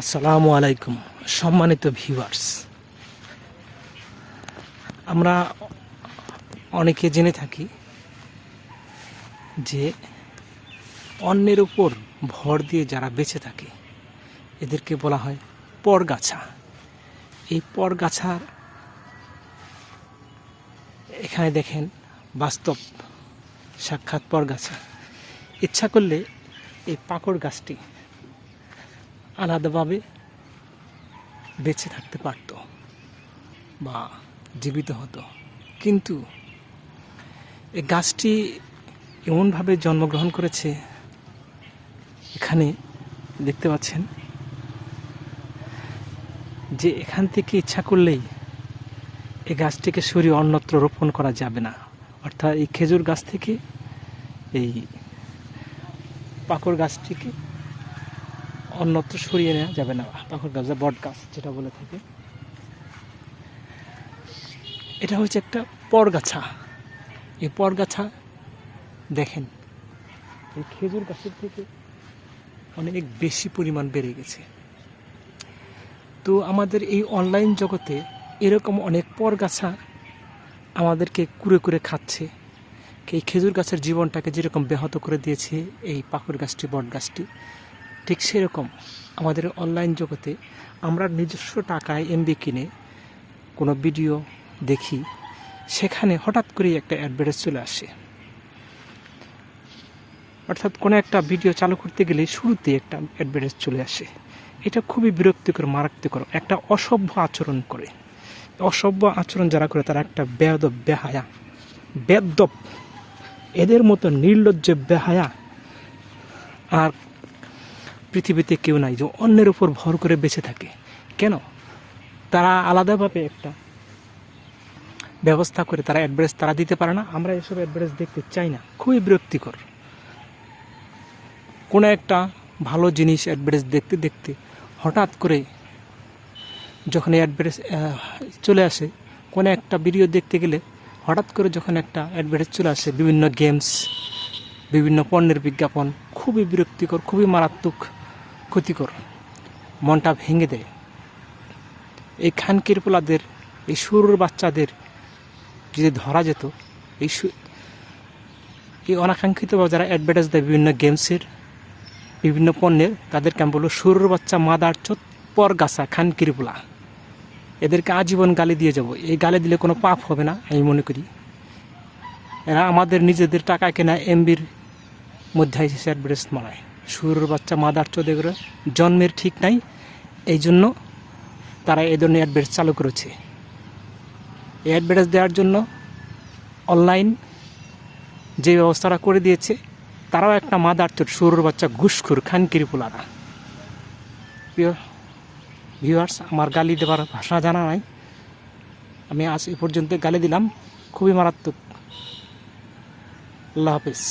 আসসালামু আলাইকুম, সম্মানিত ভিউয়ার্স আমরা অনেকে জেনে থাকি যে অন্যের উপর ভর দিয়ে যারা বেঁচে থাকে, এদেরকে বলা হয় পরগাছা। এই পরগাছার এখানে দেখেন বাস্তব সাক্ষাৎ পরগাছা। ইচ্ছা করলে এই পাকড় গাছটি আলাদাভাবে বেঁচে থাকতে পারত বা জীবিত হতো। কিন্তু এই গাছটি এমনভাবে জন্মগ্রহণ করেছে, এখানে দেখতে পাচ্ছেন, যে এখান থেকে ইচ্ছা করলেই এই গাছটিকে সরিয়ে অন্যত্র রোপণ করা যাবে না। অর্থাৎ এই খেজুর গাছ থেকে এই পাকড় গাছটিকে অন্যত্র সরিয়ে নেওয়া যাবে না। পাখর গাছ, বট গাছ যেটা বলে থাকে। এটা হচ্ছে একটা পরগাছা। এই পরগাছা দেখেন, এই খেজুর গাছের থেকে অনেক বেশি পরিমাণ বেড়ে গেছে। তো আমাদের এই অনলাইন জগতে এরকম অনেক পরগাছা আমাদেরকে কুড়ে কুড়ে খাচ্ছে। এই খেজুর গাছের জীবনটাকে যেরকম ব্যাহত করে দিয়েছে এই পাখর গাছটি, বট গাছটি ঠিক সেরকম আমাদের অনলাইন জগতে আমরা নিজস্ব টাকায় এমবি কিনে কোনো ভিডিও দেখি, সেখানে হঠাৎ করেই একটা অ্যাডভার্টাইজ চলে আসে। অর্থাৎ কোনো একটা ভিডিও চালু করতে গেলে শুরুতে একটা অ্যাডভার্টাইজ চলে আসে। এটা খুবই বিরক্তিকর, মারাত্মকর, একটা অসভ্য আচরণ করে। অসভ্য আচরণ যারা করে তারা একটা বেদব বেহায়া, বেদব, এদের মতো নির্লজ্জ, বেহায়া আর পৃথিবীতে কেউ নাই যে অন্যের উপর ভর করে বেঁচে থাকে। কেন? তারা আলাদাভাবে একটা ব্যবস্থা করে তারা অ্যাডভারেস তারা দিতে পারে না। আমরা এসব অ্যাডভারেস দেখতে চাই না। খুবই বিরক্তিকর। কোনো একটা ভালো জিনিস অ্যাডভারেস দেখতে দেখতে হঠাৎ করে যখন এই অ্যাডভারেস চলে আসে, কোনো একটা ভিডিও দেখতে গেলে হঠাৎ করে যখন একটা অ্যাডভারেস চলে আসে, বিভিন্ন গেমস বিভিন্ন পণ্যের বিজ্ঞাপন, খুবই বিরক্তিকর, খুবই মারাত্মক ক্ষতিকর। মনটা ভেঙে দেয়। এই খানকির পোলাদের, এই সুরুর বাচ্চাদের যদি ধরা যেত, এই এই অনাকাঙ্ক্ষিত যারা অ্যাডভার্টাইজ দেয় বিভিন্ন গেমসের বিভিন্ন পণ্যের, তাদেরকে আমি বলব সুরুর বাচ্চা মাদার চোত পরগাছা খানকির পোলা। এদেরকে আজীবন গালি দিয়ে যাব। এই গালি দিলে কোনো পাপ হবে না, আমি মনে করি। এরা আমাদের নিজেদের টাকা কেনা এমবির মধ্যে এসে অ্যাডভার্টাইজ মারায়। শুরুর বাচ্চা মাদার চোদে করে জন্মের ঠিক নাই, এই জন্য তারা এই ধরনের অ্যাডভার্টাইজ চালু করেছে। এই অ্যাডভার্টাইজ দেওয়ার জন্য অনলাইন যে ব্যবস্থাটা করে দিয়েছে, তারাও একটা মাদার চোট শুরুর বাচ্চা ঘুষখুর, খানকিরি পোলারা। প্রিয় ভিউয়ার্স আমার গালি দেওয়ার ভাষা জানা নাই। আমি আজ এ পর্যন্ত গালি দিলাম। খুবই মারাত্মক। আল্লাহ হাফিজ।